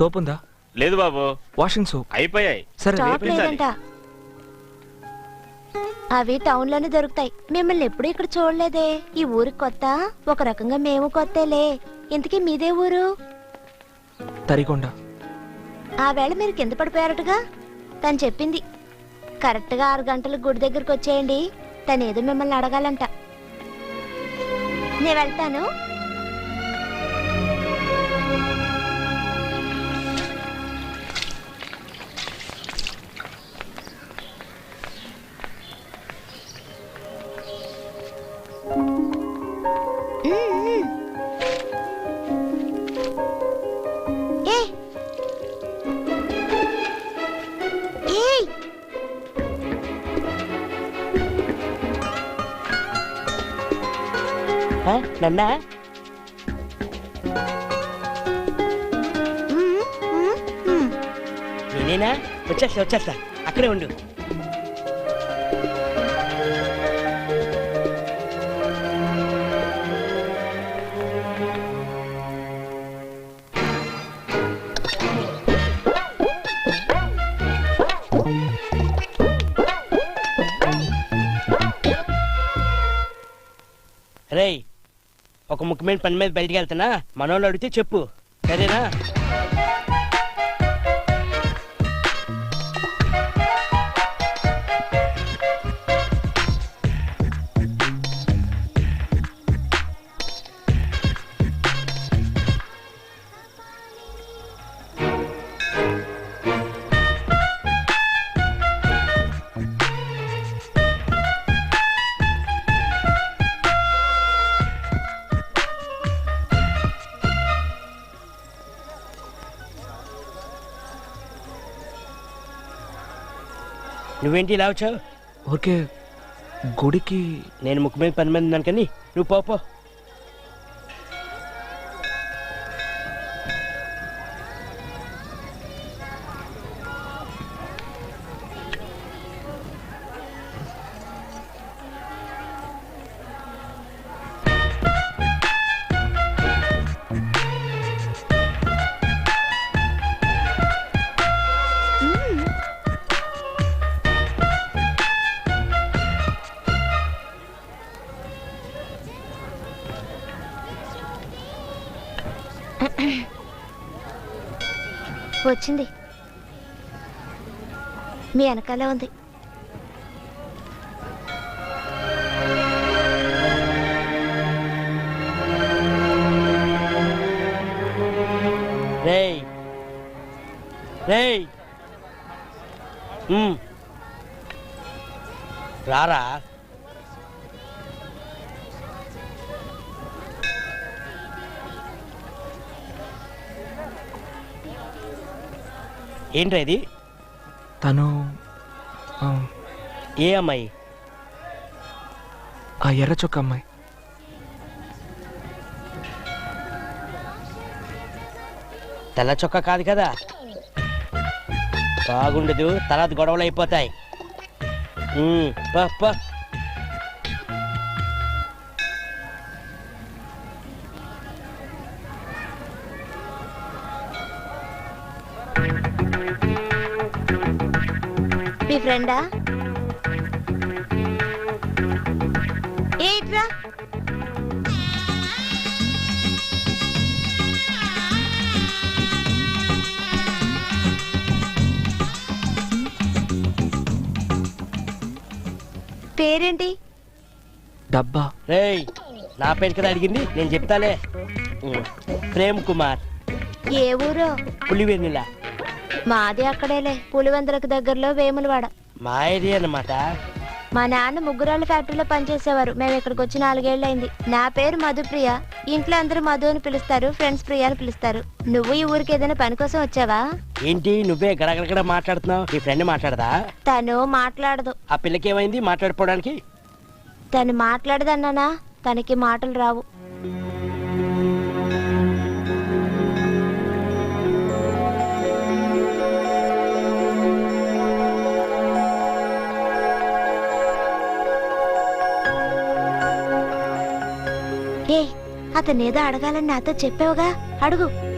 Soap ఉందా లేదు బాబు. Washing soap. అయిపోయాయి. సరే స్టాక్ రేపే లేదంట అవి టౌన్లోనే దొరుకుతాయి. మిమ్మల్ని ఎప్పుడు ఇక్కడ చూడలేదే. ఈ ఊరికి కొత్త ఒక రకంగా మేము కొత్తలే. ఇంతకీ మీదే ఊరు? తరికొండ ఆ వేళ మీరు కింద పడిపోయారటగా? తను చెప్పింది. కరెక్ట్గా ఆరు గంటలకు గుడి దగ్గరకు వచ్చేయండి. తను ఏదో మిమ్మల్ని అడగాలంట. నేను వెళ్తాను. నేనేనా? వచ్చేస్తా వచ్చేస్తా. అక్కడే ఉండు. ఒక ముఖ్యమైన పని మీద బయటికి వెళ్తున్నా మనోళ్ళు అడిగితే చెప్పు. సరేనా? నువ్వేంటి ఇలా వచ్చావు? ఊరికే గుడికి నేను ముక్కు మీద పని మీద ఉన్నాను కానీ నువ్వు పో. వచ్చింది. మీ వెనకాలే ఉంది. రేయ్. రేయ్. రారా? ఏంట్రా ఇది? తను ఆ, ఏ అమ్మాయి? ఆ ఎర్ర చొక్క అమ్మాయి. తెల్ల చొక్క కాదు కదా? బాగుండదు తర్వాత గొడవలు అయిపోతాయి. ఉమ్, పో, పో. ఫ్రెండా ఏట్రా? పేరేంటి? డబ్బా. రేయ్ నా పేరు కదా అడిగింది? నేను చెప్తాలే ప్రేమ్ కుమార్. ఏ ఊరో? పులివెన్నెల మాది అక్కడేలే. పులివెందులకు దగ్గరలో వేములవాడ. మా ఏరియా అన్నమాట. మా నాన్న ముగ్గురాళ్ళ ఫ్యాక్టరీలో పనిచేసేవారు. మేము ఇక్కడికి వచ్చి నాలుగేళ్ళైంది నా పేరు మధుప్రియ. ఇంట్లో అందరూ మధు అని పిలుస్తారు ఫ్రెండ్స్ ప్రియ అని పిలుస్తారు. నువ్వు ఈ ఊరికి ఏదైనా పని కోసం వచ్చావా? ఏంటి? నువ్వే గడగడగడ మాట్లాడుతున్నావు? నీ ఫ్రెండ్ మాట్లాడదా? తను మాట్లాడదు. ఆ పిల్లకి ఏమైంది మాట్లాడుకోవడానికి? తను మాట్లాడదన్నానా? తనకి మాటలు రావు. అతనేదో అతను ఏదో అడగాలని నాతో చెప్పావుగా. అడుగు.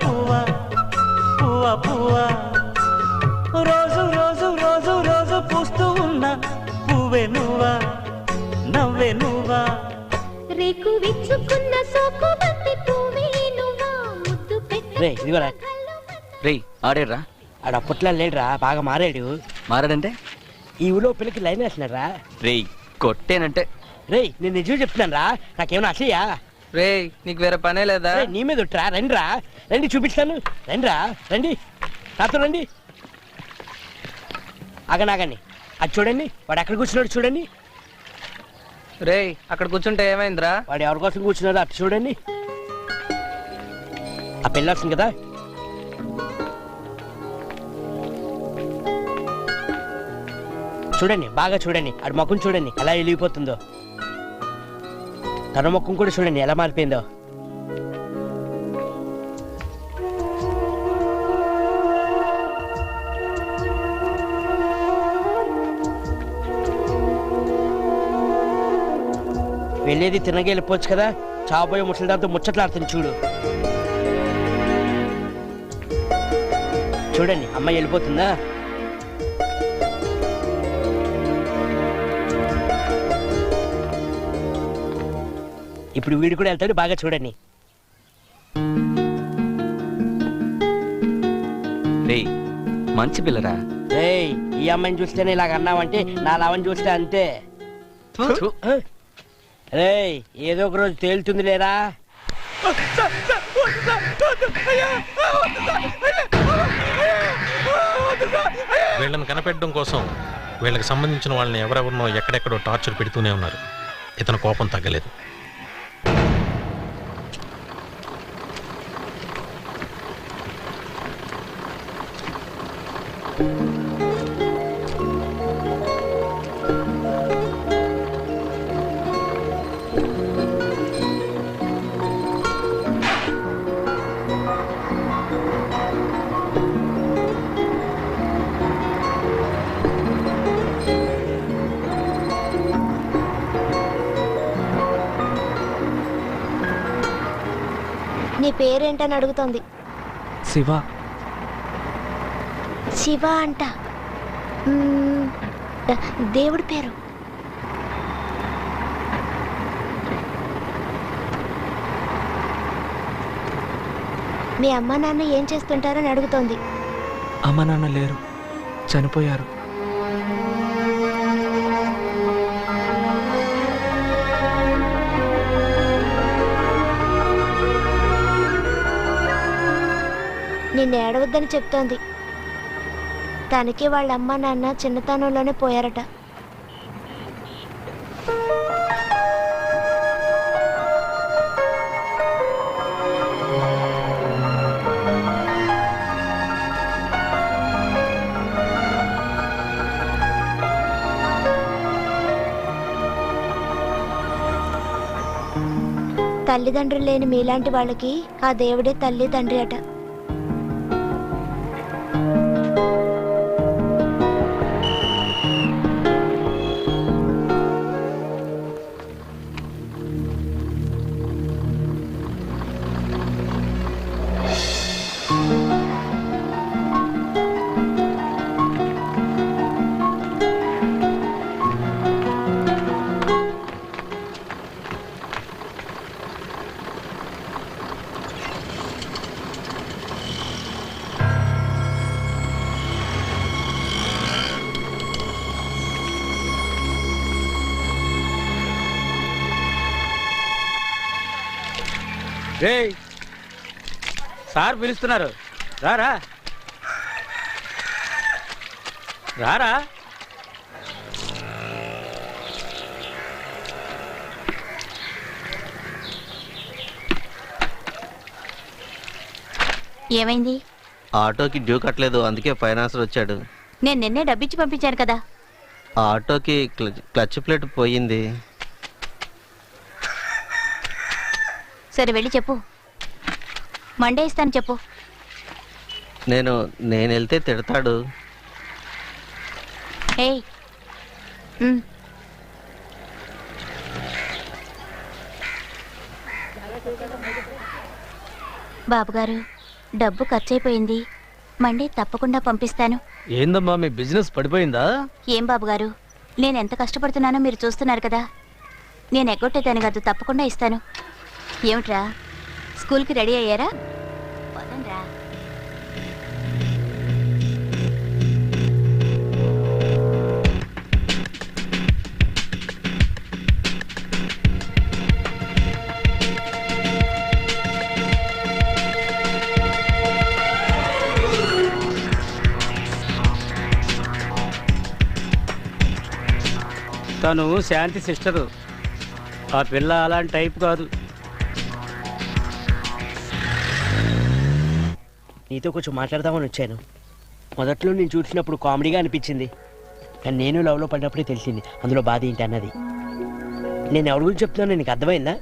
పువ్వ పువ్వ పువ్వ. రోజు రోజు రోజు రోజు పూస్తూ ఉన్న పువ్వే నువ్వా నవ్వే నువ్వా. రేకు విచ్చుకున్న సోకు బంతి పువ్వే నువ్వా ముద్దు రే ఇదిగోరా రేయ్ ఆడేడ్రా. ఆడ అప్పట్లో లేడురా బాగా మారాడు. మారాడంటే? ఈ ఊళ్ళో పిల్లకి లైన్ వేస్తున్నారా రేయ్ కొట్టేనంటే. రేయ్ నేను నిజం చెప్తున్నాను రా నాకేమైనా అసయ్యా రేయ్ నీకు వేరే పనే లేదా? నీ మీద ఒట్టురా రండిరా. రండి చూపిస్తాను రండిరా రండి. నాతో రండి. ఆగనాగండి. అది చూడండి వాడు ఎక్కడ కూర్చున్నాడు చూడండి. రేయ్ అక్కడ కూర్చుంటే ఏమైందిరా? వాడు ఎవరి కోసం కూర్చున్నాడో అటు చూడండి. ఆ పెళ్ళి వస్తుంది కదా? చూడండి బాగా చూడండి. ఆడి ముఖం చూడండి ఎలా వెలిగిపోతుందో తన ముఖం కూడా చూడండి ఎలా మారిపోయిందో. వెళ్ళేది తినగా వెళ్ళిపోవచ్చు కదా? చావబోయే ముసలిదాంతో ముచ్చట్లాడుతుంది చూడు. చూడండి అమ్మాయి వెళ్ళిపోతుందా? ఇప్పుడు వీడు కూడా వెళ్తాడు బాగా చూడండి. రేయ్ మంచి పిల్లరా. ఏయ్ ఈ అమ్మాయిని చూస్తేనే ఇలాగ అన్నావంటే నా లావని చూస్తే అంతే. రేయ్ ఏదో ఒక రోజు తేలుతుంది లేరా? వీళ్ళని కనిపెట్టడం కోసం వీళ్ళకి సంబంధించిన వాళ్ళని ఎవరెవరినో ఎక్కడెక్కడో టార్చర్ పెడుతూనే ఉన్నారు. ఇతను కోపం తగ్గలేదు. నీ పేరేంటని అడుగుతోంది. శివ. శివ అంట. దేవుడి పేరు. మీ అమ్మ నాన్న ఏం చేస్తుంటారని అడుగుతోంది. అమ్మ నాన్న లేరు. చనిపోయారు. నిన్ను ఏడవద్దని చెప్తోంది. తనకి వాళ్ళ అమ్మ నాన్న చిన్నతనంలోనే పోయారట. తల్లిదండ్రులు లేని మీలాంటి వాళ్ళకి ఆ దేవుడే తల్లి తండ్రి అట. రే సార్ పిలుస్తున్నారు. రారా? రారా? ఏమైంది? ఆటోకి డ్యూ కట్టలేదు అందుకే ఫైనాన్సర్ వచ్చాడు. నేను నిన్నే డబ్బిచ్చి పంపించాను కదా. ఆటోకి క్లచ్ ప్లేట్ పోయింది. సరే వెళ్ళి చెప్పు. మండే ఇస్తాను చెప్పు. నేను నేను వెళ్తే తిడతాడు. ఏయ్. ఉమ్, బాబుగారు డబ్బు ఖర్చయిపోయింది మండే తప్పకుండా పంపిస్తాను. ఏందమ్మా మీ బిజినెస్ పడిపోయిందా? ఏం బాబుగారు నేను ఎంత కష్టపడుతున్నానో మీరు చూస్తున్నారు కదా. నేను ఎగ్గొట్టేదాన్ని కాదు తప్పకుండా ఇస్తాను. ఏమిట్రా? స్కూల్కి రెడీ అయ్యారా? పదండ్రా. తను శాంతి సిస్టరు. ఆ పిల్ల అలాంటి టైప్ కాదు. నీతో కొంచెం మాట్లాడదామని వచ్చాను. మొదట్లో నేను చూసినప్పుడు కామెడీగా అనిపించింది. కానీ నేను లవ్లో పడినప్పుడే తెలిసింది. అందులో బాధ ఏంటి అన్నది. నేను ఎవరి గురించి చెప్తున్నానో నీకు అర్థమైందా?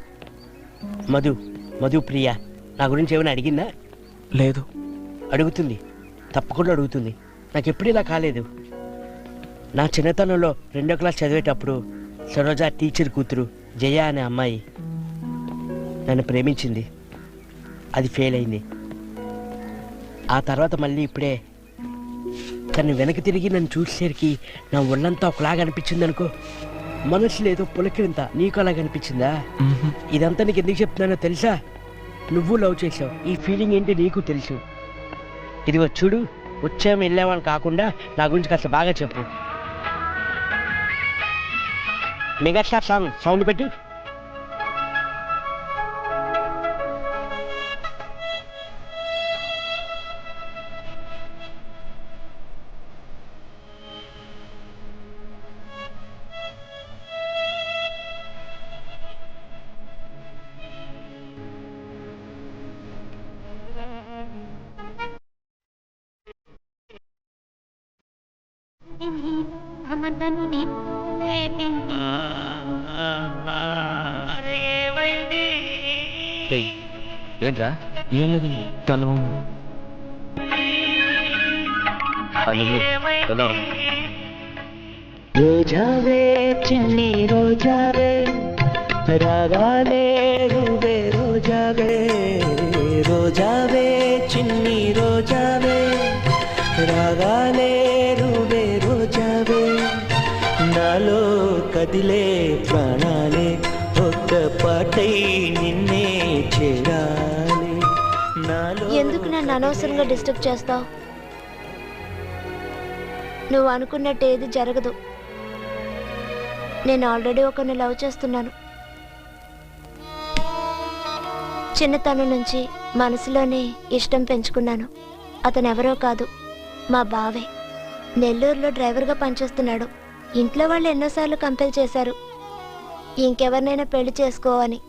మధు మధు ప్రియ నా గురించి ఏమైనా అడిగిందా? లేదు. అడుగుతుంది. తప్పకుండా అడుగుతుంది. నాకు ఎప్పుడు ఇలా కాలేదు. నా చిన్నతనంలో రెండో క్లాస్ చదివేటప్పుడు సరోజా టీచర్ కూతురు జయ అనే అమ్మాయి నన్ను ప్రేమించింది. అది ఫెయిల్ అయింది. ఆ తర్వాత మళ్ళీ ఇప్పుడే. తను వెనక్కి తిరిగి నన్ను చూసేసరికి నా ఒళ్ళంతా ఒకలాగా అనిపించింది అనుకో. మనసు లేదో పులకిరింత నీకు అలాగ అనిపించిందా. ఇదంతా నీకు ఎందుకు చెప్తున్నానో తెలుసా? నువ్వు లవ్ చేసావు ఈ ఫీలింగ్ ఏంటి నీకు తెలుసు. ఇదిగో చూడు వచ్చాము వెళ్ళామని కాకుండా నా గురించి కాస్త బాగా చెప్పు. మెగాస్టార్ సాంగ్ సౌండ్ పెట్టు. ఏంట్రా? ఏం లేదు తను. రోజావే చిన్ని రోజావే రాగాలే రువే రోజావే రోజావే చిన్ని రోజావే రాగాలే నాలో కదిలే ప్రాణాలే ఒక్క పాటై నిన్నే చేరాలి. నాలో ఎందుకు నన్ను అనవసరంగా డిస్టర్బ్ చేస్తావు? నువ్వు అనుకున్నట్టు ఏది జరగదు. నేను ఆల్రెడీ ఒకరిని లవ్ చేస్తున్నాను. చిన్నతనం నుంచి మనసులోనే ఇష్టం పెంచుకున్నాను. అతను ఎవరో కాదు మా బావే. నెల్లూరులో డ్రైవర్గా పనిచేస్తున్నాడు. ఇంట్లో వాళ్ళు ఎన్నోసార్లు కంపెల్ చేశారు. ఇంకెవరినైనా పెళ్ళి చేసుకోవని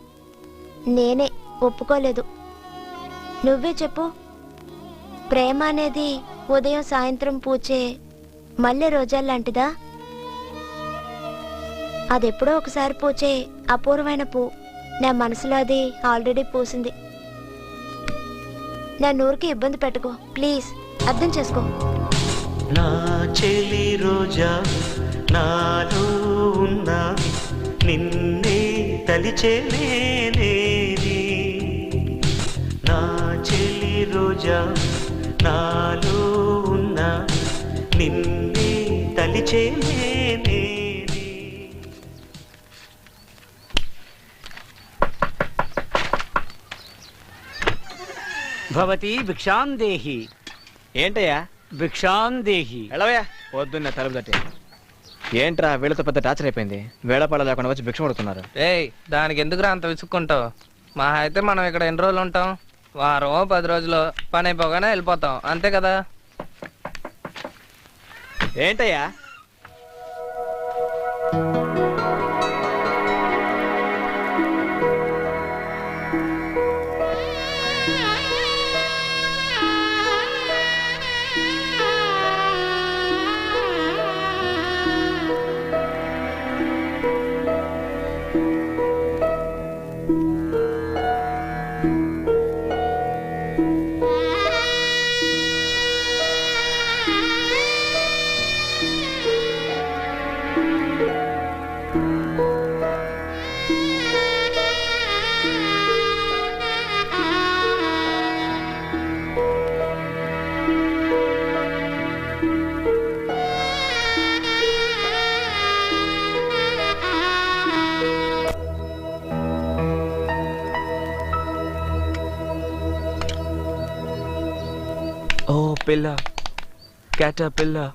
నేనే ఒప్పుకోలేదు. నువ్వే చెప్పు. ప్రేమ అనేది ఉదయం సాయంత్రం పూచే మల్లె రోజాల్లాంటిదా అదెప్పుడో ఒకసారి పూచే అపూర్వమైన పూ. నా మనసులో అది ఆల్రెడీ పూసింది. నా నూరికి ఇబ్బంది పెట్టుకో. ప్లీజ్ అర్థం చేసుకో. నా చెలి రోజా నాలో ఉన్న నిన్నే తలిచేనేది నా చెలి రోజా నాలో ఉన్న నిన్నే తలిచేనేది భవతి భిక్షాం దేహి. ఏంటయ్యా? భిక్షాం దేహి. ఎలావయ్యా పొద్దున్న తలుపు తట్టి. ఏంట్రా వీళ్ళతో పెద్ద టార్చర్ అయిపోయింది? వేళపాడ లేకుండా వచ్చి భిక్ష పడుతున్నారు ఏయ్ దానికి ఎందుకురా అంత విసుక్కుంటావు? మా అయితే మనం ఇక్కడ ఎన్ని రోజులు ఉంటాం? వారం పది రోజులు. పని అయిపోగానే వెళ్ళిపోతాం. అంతే కదా? ఏంటయ్యా? Pillar, caterpillar,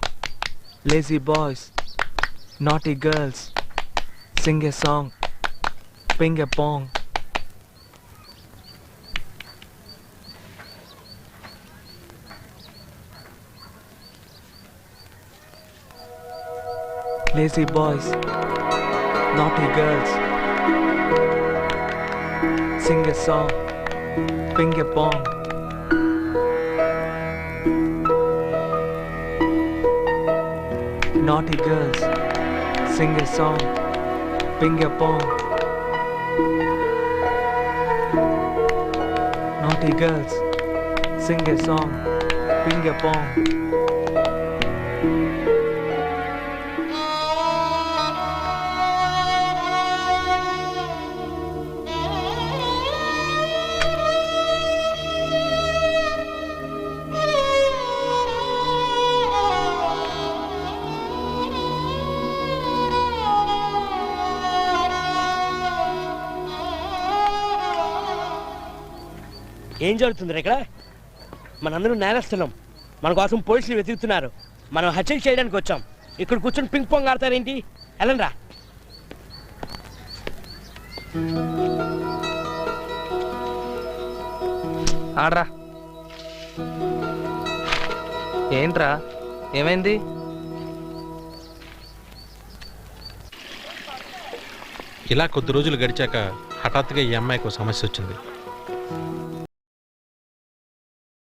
lazy boys, naughty girls, sing a song, ping a pong. Lazy boys, naughty girls, sing a song, ping a pong. Naughty girls, sing a song, ping a pong. Naughty girls, sing a song, ping a pong. ఏం జరుగుతుంది ఇక్కడ? మనందరం నేరస్తున్నాం మన కోసం పోలీసులు వెతుకుతున్నారు. మనం హత్యలు చేయడానికి వచ్చాం. ఇక్కడ కూర్చొని పింక్ పాంగ్ ఆడతారేంటి? వెళ్ళండి ఆడరా. ఏంట్రా? ఏమైంది? ఇలా కొద్ది రోజులు గడిచాక హఠాత్తుగా ఈ అమ్మాయికి ఒక సమస్య వచ్చింది.